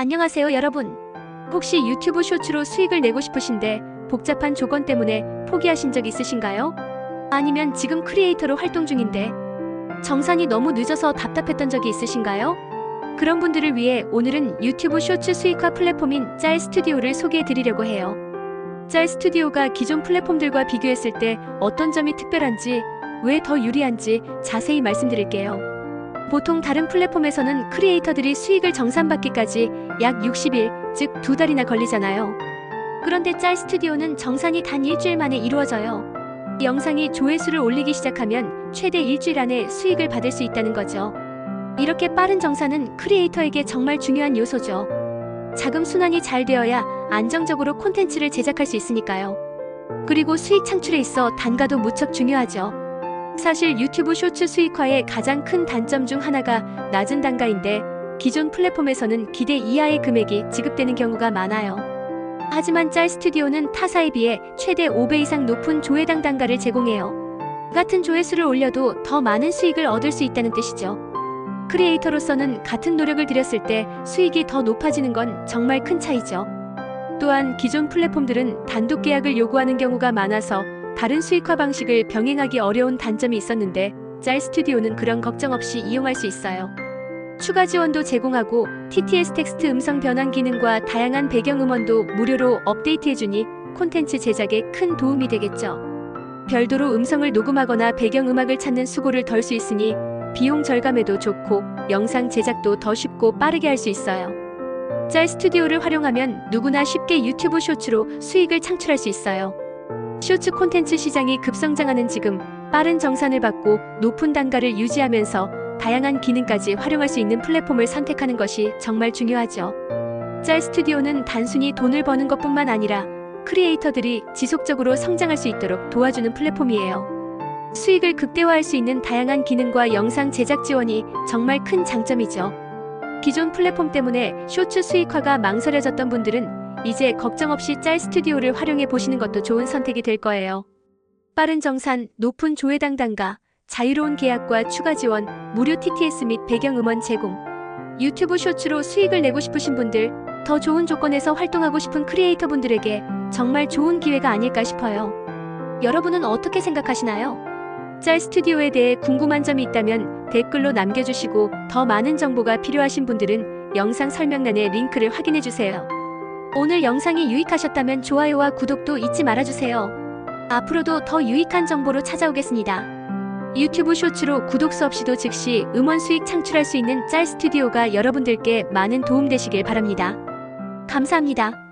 안녕하세요, 여러분. 혹시 유튜브 쇼츠로 수익을 내고 싶으신데 복잡한 조건 때문에 포기하신 적 있으신가요? 아니면 지금 크리에이터로 활동 중인데 정산이 너무 늦어서 답답했던 적이 있으신가요? 그런 분들을 위해 오늘은 유튜브 쇼츠 수익화 플랫폼인 짤 스튜디오를 소개해 드리려고 해요. 짤 스튜디오가 기존 플랫폼들과 비교했을 때 어떤 점이 특별한지, 왜 더 유리한지 자세히 말씀드릴게요. 보통 다른 플랫폼에서는 크리에이터들이 수익을 정산받기까지 약 60일, 즉 두 달이나 걸리잖아요. 그런데 짤 스튜디오는 정산이 단 일주일 만에 이루어져요. 영상이 조회수를 올리기 시작하면 최대 일주일 안에 수익을 받을 수 있다는 거죠. 이렇게 빠른 정산은 크리에이터에게 정말 중요한 요소죠. 자금 순환이 잘 되어야 안정적으로 콘텐츠를 제작할 수 있으니까요. 그리고 수익 창출에 있어 단가도 무척 중요하죠. 사실 유튜브 쇼츠 수익화의 가장 큰 단점 중 하나가 낮은 단가인데 기존 플랫폼에서는 기대 이하의 금액이 지급되는 경우가 많아요. 하지만 짤 스튜디오는 타사에 비해 최대 5배 이상 높은 조회당 단가를 제공해요. 같은 조회수를 올려도 더 많은 수익을 얻을 수 있다는 뜻이죠. 크리에이터로서는 같은 노력을 들였을 때 수익이 더 높아지는 건 정말 큰 차이죠. 또한 기존 플랫폼들은 단독 계약을 요구하는 경우가 많아서 다른 수익화 방식을 병행하기 어려운 단점이 있었는데 짤 스튜디오는 그런 걱정 없이 이용할 수 있어요. 추가 지원도 제공하고 TTS 텍스트 음성 변환 기능과 다양한 배경 음원도 무료로 업데이트해주니 콘텐츠 제작에 큰 도움이 되겠죠. 별도로 음성을 녹음하거나 배경 음악을 찾는 수고를 덜 수 있으니 비용 절감에도 좋고 영상 제작도 더 쉽고 빠르게 할 수 있어요. 짤 스튜디오를 활용하면 누구나 쉽게 유튜브 쇼츠로 수익을 창출할 수 있어요. 쇼츠 콘텐츠 시장이 급성장하는 지금 빠른 정산을 받고 높은 단가를 유지하면서 다양한 기능까지 활용할 수 있는 플랫폼을 선택하는 것이 정말 중요하죠. 짤 스튜디오는 단순히 돈을 버는 것뿐만 아니라 크리에이터들이 지속적으로 성장할 수 있도록 도와주는 플랫폼이에요. 수익을 극대화할 수 있는 다양한 기능과 영상 제작 지원이 정말 큰 장점이죠. 기존 플랫폼 때문에 쇼츠 수익화가 망설여졌던 분들은 이제 걱정 없이 짤 스튜디오를 활용해 보시는 것도 좋은 선택이 될 거예요. 빠른 정산, 높은 조회당 단가, 자유로운 계약과 추가 지원, 무료 TTS 및 배경음원 제공. 유튜브 쇼츠로 수익을 내고 싶으신 분들, 더 좋은 조건에서 활동하고 싶은 크리에이터 분들에게 정말 좋은 기회가 아닐까 싶어요. 여러분은 어떻게 생각하시나요? 짤 스튜디오에 대해 궁금한 점이 있다면 댓글로 남겨주시고 더 많은 정보가 필요하신 분들은 영상 설명란에 링크를 확인해 주세요. 오늘 영상이 유익하셨다면 좋아요와 구독도 잊지 말아주세요. 앞으로도 더 유익한 정보로 찾아오겠습니다. 유튜브 쇼츠로 구독 수 없이도 즉시 음원 수익 창출할 수 있는 짤 스튜디오가 여러분들께 많은 도움 되시길 바랍니다. 감사합니다.